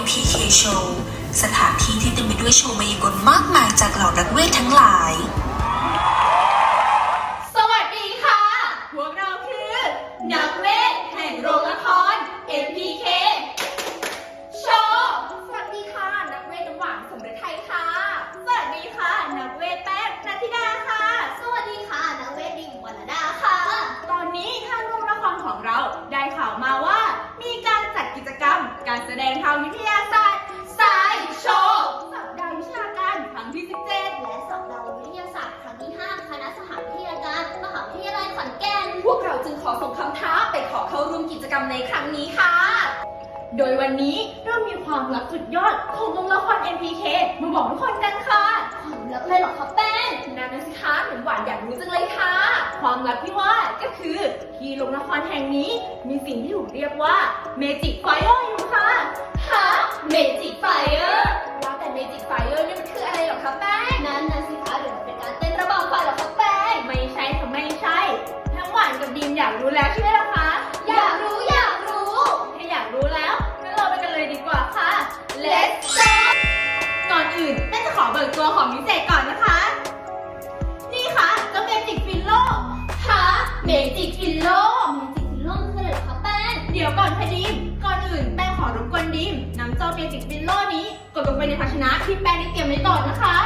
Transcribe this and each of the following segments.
MPK Show สถานที่ที่เต็มไปด้วยโชว์มายากลมากมายจากเหล่านักเวททั้งหลาย สวัสดีค่ะ พวกเราคือ นักเวทแห่งโรงละคร MPK โชว์สวัสดีค่ะ นักเวทน้ำหวานสมฤทัยค่ะ สวัสดีค่ะ นักเวทแป้งนัทธิดาค่ะ สวัสดีค่ะ นักเวทดิมวรรณดาค่ะ ตอนนี้ทางโรงละครของเรา จกรรมในครั้งนี้ค่ะ โดยวันนี้เรามีความลับสุดยอดของวงละคร MPK มาบอกทุกคนกันค่ะ ความลับเลยเหรอคะแป้งนั่นนะสิคะหนูหวานอยากรู้จังเลยค่ะ ความลับที่ว่าก็คือที่โรงละครแห่งนี้มีสิ่งที่ถูกเรียกว่า Magic Fire อยู่ค่ะฮะ Magic Fire ว่าแต่ Magic Fire นี่มันคืออะไรเหรอคะ ตัวของพิเศษก่อนนะคะ นี่ค่ะเจ้าเมจิกฟิลโลค่ะเมจิกฟิลโลเมจิกฟิลโล่คืออะไรเหรอคะแป้งเดี๋ยวก่อนค่ะดิมก่อนอื่นแป้งขอรบกวนดิมนำเจ้าเมจิกฟิลโลนี้กดลงไปในภาชนะที่แป้งได้เตรียมไว้ก่อนนะคะ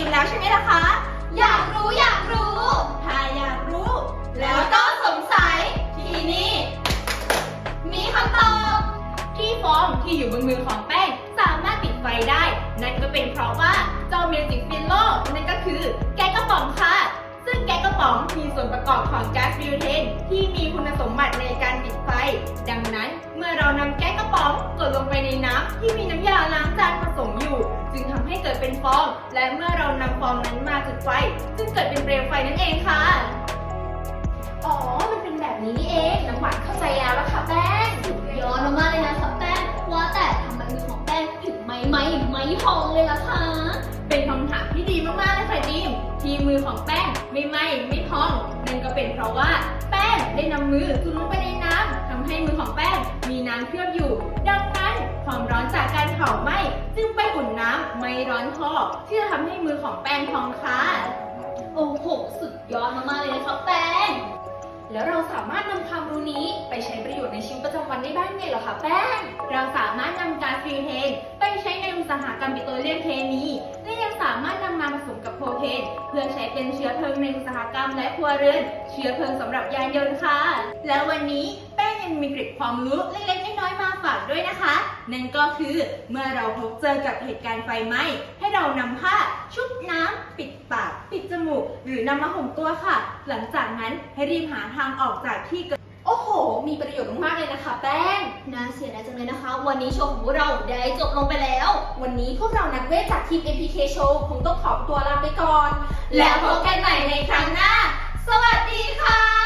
อนนักเวทดีมแล้วใช่ไหมล่ะคะ อยากรู้อยากรู้ ถ้าอยากรู้ แล้วก็สงสัย ทีนี่มีคำตอบ ที่ฟองที่อยู่บนมือของแป้งสามารถปิดไฟได้ นั่นก็เป็นเพราะว่าเจ้าเมจิกฟิลโลนั่นก็คือแก๊สกระป๋องค่ะ ซึ่งแก๊สกระป๋องมีส่วนประกอบของแก๊าซบิวเทนที่มีคุณสมบัติในการปิดไฟ ดังนั้นเมื่อเรานำแก๊ส ป๋องกดลงไปในน้ำที่มีน้ำยาล้างจานผสมอยู่ จึงทำให้เกิดเป็นฟอง และเมื่อเรานำฟองนั้นมาจุดไฟจึงเกิดเป็นเปลวไฟนั่นเองค่ะ อ๋อ มันเป็นแบบนี้นี่เองน้ำหวานเข้าใจแล้วล่ะค่ะแป้งย้อนมากๆเลยนะคะแป้งว่าแต่ทำไมมือของแป้งถึงไม่ไหม้ไหม้พองเลยล่ะคะเป็นคำถามที่ดีมากๆเลยค่ะดิมที่มือของแป้งไม่ไหม้ไม่พองนั่นก็เป็นเพราะว่าแป้งได้นำมือจุ่มลงไปในน้ำ น้ำเคลือบอยู่ ดังนั้นความร้อนจากการเผาไหม้จึงไปอุ่นน้ำไม่ร้อนพอที่จะทำให้มือของแป้งพองค่ะ โอ้โห สุดยอดมากๆเลยนะคะแป้ง แล้วเราสามารถนำความรู้นี้ไปใช้ประโยชน์ในชีวิตประจำวันได้บ้างไงเหรอคะแป้ง เราสามารถนำก๊าซฟิวเทนไปใช้ในอุตสาหกรรมปิโตรเลียมเคมีและยังสามารถนำมาผสมกับโพรเพนเพื่อใช้เป็นเชื้อเพลิงในอุตสาหกรรมและครัวเรือน เชื้อเพลิงสำหรับยานยนต์ค่ะ แล้ววันนี้ แป้งยังมีเกร็ดความรู้เล็กๆน้อยๆมาฝากด้วยนะคะ นั่นก็คือเมื่อเราพบเจอกับเหตุการณ์ไฟไหม้ให้เรานำผ้าชุบน้ำปิดปาก ปิดจมูก หรือนำมาห่มตัวค่ะ หลังจากนั้นให้รีบหาทางออกจากที่เกิดโอ้โห มีประโยชน์มากๆเลยนะคะ แป้ง น่าเสียดายจังเลยนะคะ วันนี้โชว์ของพวกเราได้จบลงไปแล้ว วันนี้พวกเรานักเวทจากทีม MPK Show คงต้องขอตัวลาไปก่อน แล้วพบกันใหม่ในครั้งหน้า สวัสดีค่ะ